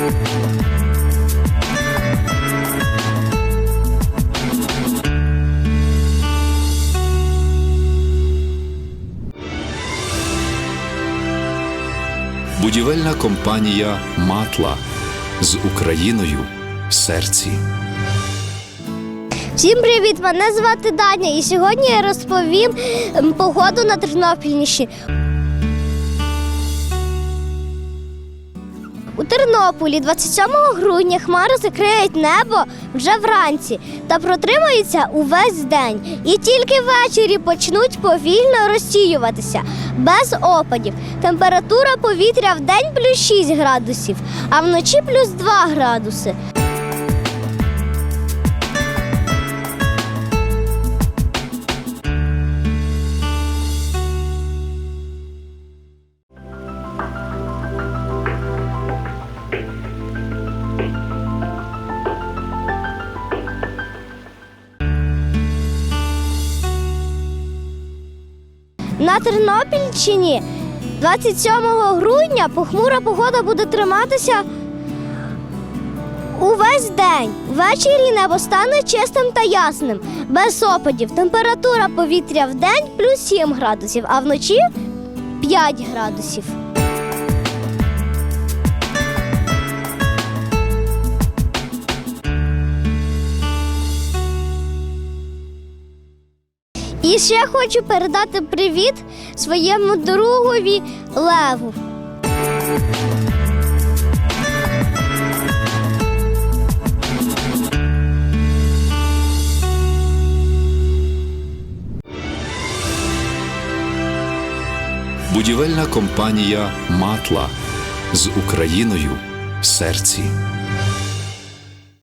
Будівельна компанія Матла з Україною в серці. Всім привіт! Мене звати Даня, і сьогодні я розповім погоду на Тернопільщині. Тернополі 27 грудня хмари закриють небо вже вранці та протримаються увесь день. І тільки ввечері почнуть повільно розсіюватися без опадів. Температура повітря в день плюс 6 градусів, а вночі плюс 2 градуси. На Тернопільщині 27 грудня похмура погода буде триматися увесь день. Ввечері небо стане чистим та ясним, без опадів. Температура повітря в день плюс 7 градусів, а вночі 5 градусів. І ще хочу передати привіт своєму другові Леву. Будівельна компанія Матла з Україною в серці.